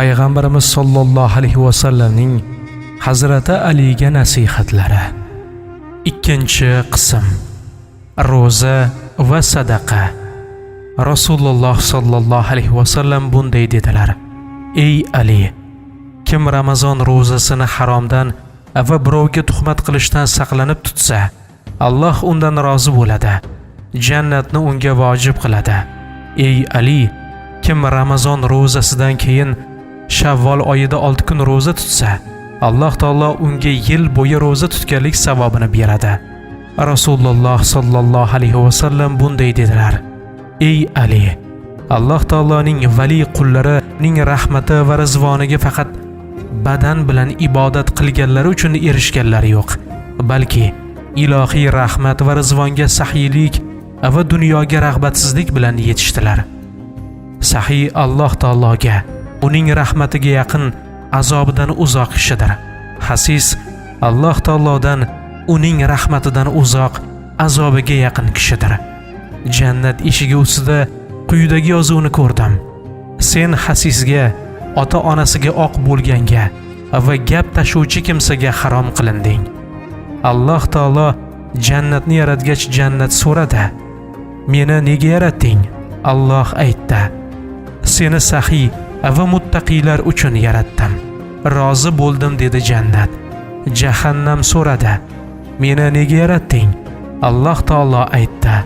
payg'ambarimiz sollallohu alayhi vasallamning hazrati aliga nasihatlari. Ikkinchi qism ro'za va sadaqa. Rasululloh sollallohu alayhi vasallam bunday dedilar. Ey ali kim ramazon ro'zasini haromdan va birovga tuhmat qilishdan saqlanib tutsa alloh undan rozi bo'ladi jannatni unga vojib qiladi. Ey ali kim ramazon ro'zasidan keyin shavvol oyida olti kun ro'za tutsa alloh taolo unga yil bo'yi ro'za tutganlik savobini beradi. Rasululloh sollallohu alayhi vasallam bunday dedilar. Ey ali alloh taoloning vali qullarining rahmati va rizvoniga faqat badan bilan ibodat qilganlari uchun erishganlari yo'q balki ilohiy rahmat va rizvonga sahiylik va dunyoga rag'batsizlik bilan yetishdilar. Sahiy alloh taologa uning rahmatiga yaqin azobidan uzoq kishidir. Hasis alloh taolodan uning rahmatidan uzoq azobiga yaqin kishidir. Jannat eshigi ustida quyidagi yozuvni ko'rdim. Sen hasisga ota onasiga oq bo'lganga va gap tashuvchi kimsaga harom qilinding. Alloh taolo jannatni yaratgach jannat so'radi. Meni nega yaratding alloh aytdi. Seni sahiy va muttaqiylar uchun yaratdim. Rozi bo'ldim dedi jannat. Jahannam so'radi. Meni nega yaratding alloh taolo aytdi.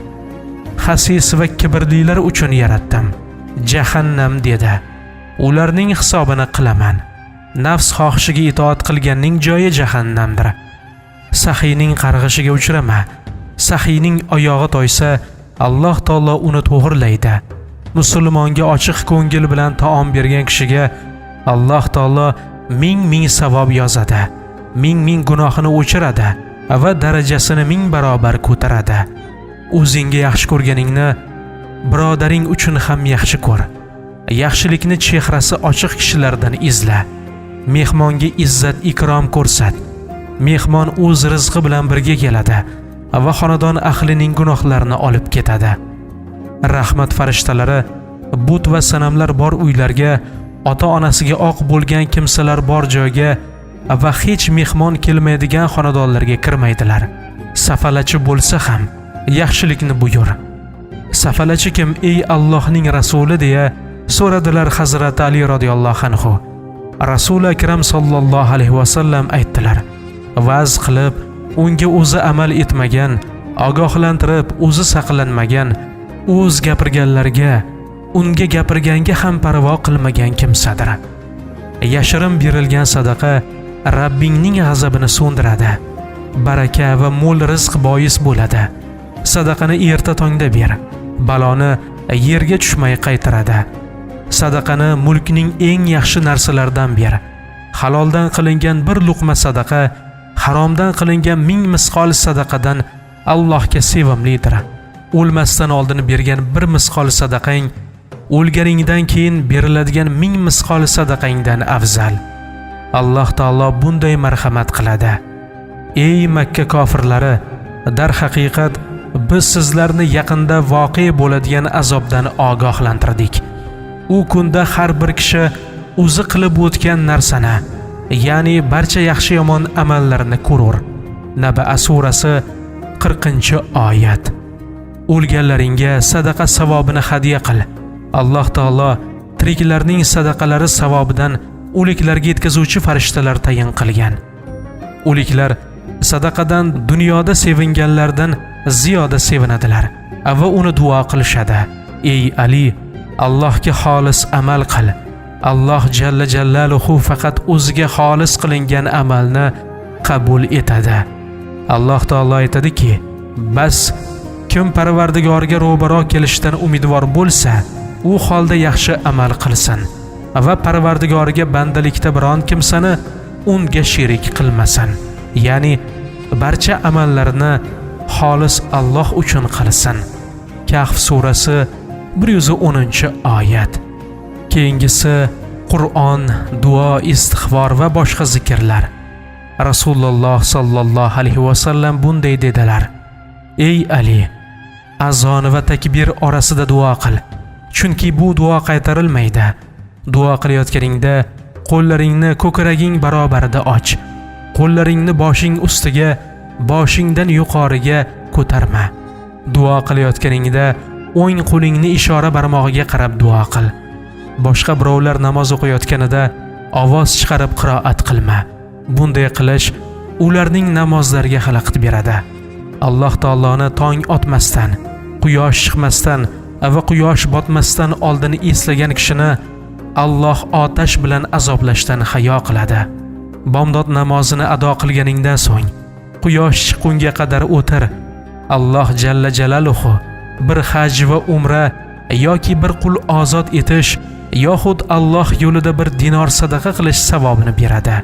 Hasis va kibrlilar uchun yaratdim. Jahannam dedi. Ularning hisobini qilaman. Nafs xohishiga itoat qilganning joyi jahannamdir. Sahiyning qarg'ishiga uchrama. Sahiyning oyog'i toysa alloh taolo uni to'g'irlaydi. Musulmonga ochiq ko'ngil bilan taom bergan kishiga alloh taolo ming ming savob yozadi ming ming gunohini o'chiradi va darajasini ming barobar ko'taradi. O'zingga yaxshi ko'rganingni birodaring uchun ham yaxshi ko'r. Yaxshilikni chehrasi ochiq kishilardan izla. Mehmonga izzat ikrom ko'rsat. Mehmon o'z rizqi bilan birga keladi va xonadon ahlining gunohlarini olib ketadi. Rahmat farishtalari but va sanamlar bor uylarga ota onasiga oq bo'lgan kimsalar bor joyga va hech mehmon kelmaydigan xonadonlarga kirmaydilar. Safalachi bo'lsa ham yaxshilikni buyur. Safalachi kim ey allohning rasuli deya so'radilar hazrati ali roziyallohu anhu. Rasuli akram sollallohu alayhi vasallam aytdilar vaz qilib unga o'zi amal etmagan ogohlantirib o'zi saqlanmagan o'z gapirganlarga unga gapirganga ham parvo qilmagan kimsadir. Yashirin berilgan sadaqa rabbingning g'azabini so'ndiradi. Baraka va mo'l rizq bois bo'ladi. Sadaqani erta tongda ber. Baloni yerga tushmay qaytaradi. Sadaqani mulkning eng yaxshi narsalaridan ber. Haloldan qilingan bir luqma sadaqa haromdan qilingan ming misqol sadaqadan allohga sevimlidir. O'lmasdan oldin bergan bir misqol sadaqang o'lganingdan keyin beriladigan ming misqol sadaqangdan afzal. Alloh taolo bunday marhamat qiladi. Ey makka kofirlari darhaqiqat biz sizlarni yaqinda voqe bo'ladigan azobdan ogohlantirdik. U kunda har bir kishi o'zi qilib o'tgan narsani ya'ni barcha yaxshi yomon amallarini ko'rur. Naba surasi 40 oyat. O'lganlaringga sadaqa savobini hadya qil. Alloh taolo tiriklarning sadaqalari savobidan o'liklarga yetkazuvchi farishtalar tayin qilgan. O'liklar sadaqadan dunyoda sevinganlardan ziyoda sevinadilar va uni duo qilishadi. Ey ali allohga xolis amal qil. Alloh jalla jallaluhu faqat o'ziga xolis qilingan amalni qabul etadi. Alloh taolo aytadiki bas kim parvardigoriga ro'baro kelishdan umidvor bo'lsa u holda yaxshi amal qilsin va parvardigoriga bandalikda biron kimsani unga sherik qilmasin. Ya'ni barcha amallarini xolis Alloh uchun qilsin. Kahf surasi 110 oyat. Keyingisi qur'on duo istig'for va boshqa zikrlar. Rasululloh sollallohu alayhi vasallam bunday dedilar. Ey ali azon va takbir orasida duo qil. Chunki bu duo qaytarilmaydi. Duo qilayotganingda qo'llaringni ko'kraging barobarida och. Qo'llaringni boshing ustiga boshingdan yuqoriga ko'tarma. Duo qilayotganingda o'ng qo'lingni ishora barmog'iga qarab duo qil. Boshqa birovlar namoz o'qiyotganida ovoz chiqarib qiroat qilma. Bunday qilish ularning namozlariga xalaqit beradi. Alloh taoloni tong otmasdan quyosh chiqmasdan va quyosh botmasdan oldin eslagan kishini alloh otash bilan azoblashdan hayo qiladi. Bomdod namozini ado qilganingdan so'ng quyosh chiqqunga qadar o'tir. Alloh jalla jalaluhu bir haj va umra yoki bir qul ozod etish yoxud alloh yo'lida bir dinor sadaqa qilish savobini beradi.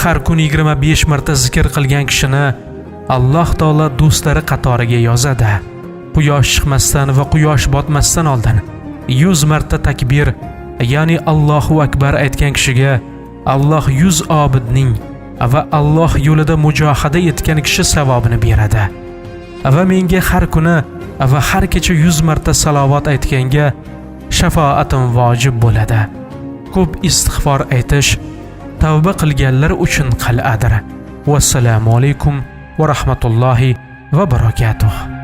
Har kun 25 marta zikr qilgan kishini alloh taolo do'stlari qatoriga yozadi. Quyosh chiqmasdan va quyosh botmasdan oldin 100 marta takbir ya'ni allohu akbar aytgan kishiga alloh 100 obidning va alloh yo'lida mujohada etgan kishi savobini beradi. Va menga har kuni va har kecha 100 marta salovat aytganga shafoatim vojib bo'ladi. Ko'p istig'for aytish tavba qilganlar uchun qal'adir vassalomu alaykum va rahmatullohi va barakatuh